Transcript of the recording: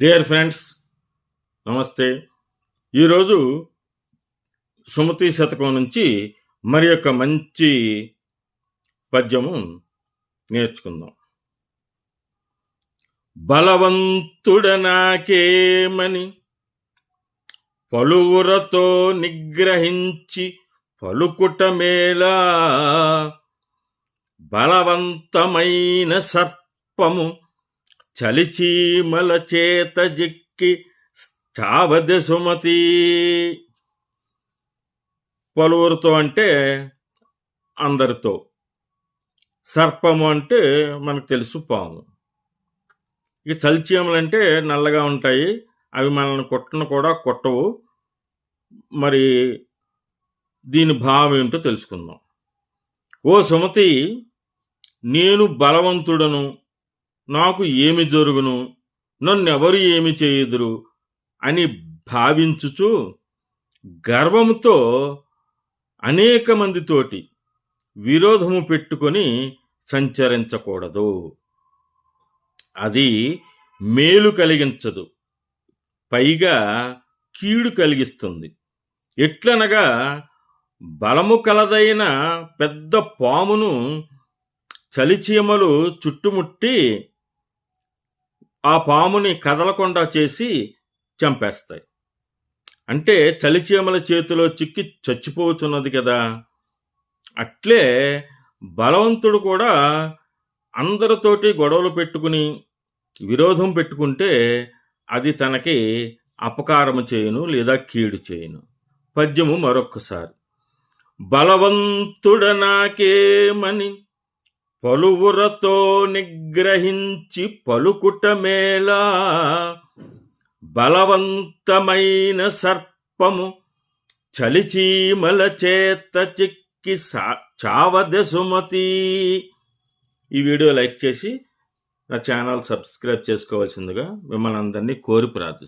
Dear friends నమస్తే. ఈరోజు సుమతి శతకం నుంచి మరి యొక్క మంచి పద్యము నేర్చుకుందాం. బలవంతుడనాకేమని పలువురతో నిగ్రహించి పలుకుటమేలా బలవంతమైన సర్పము చలిచీమల చేత జిక్కి చావదె సుమతి. పలువురితో అంటే అందరితో. సర్పము అంటే మనకు తెలుసు పాము. ఇక చలిచీమలు అంటే నల్లగా ఉంటాయి. అవి మనల్ని కొట్టను కూడా కొట్టవు. మరి దీని భావం ఏంటో తెలుసుకుందాం. ఓ సుమతి నేను బలవంతుడను. నాకు ఏమి జరుగును? నన్నెవరు ఏమి చేయుదురు? అని భావించుచు గర్వముతో అనేక మందితోటి విరోధము పెట్టుకొని సంచరించకూడదు. అది మేలు కలిగించదు. పైగా కీడు కలిగిస్తుంది. ఎట్లనగా బలము కలదైన పెద్ద పామును చలిచీమలు చుట్టుముట్టి ఆ పాముని కదలకుండా చేసి చంపేస్తాయి. అంటే చలిచీమల చేతిలో చిక్కి చచ్చిపోతున్నది కదా. అట్లే బలవంతుడు కూడా అందరితోటి గొడవలు పెట్టుకుని విరోధం పెట్టుకుంటే అది తనకి అపకారము చేయను లేదా కీడు చేయను. పద్యము మరొక్కసారి. బలవంతుడ నాకేమని పలువురతో నిగ్రహించి పలుకుట మేలా బలవంతమైన సర్పము చలిచీమల చేత చిక్కి సా- చావదె సుమతి ఈ వీడియో లైక్ చేసి నా ఛానల్ సబ్స్క్రైబ్ చేసుకోవాల్సిందిగా మిమ్మల్ని అందరినీ కోరి ప్రార్థిస్తాను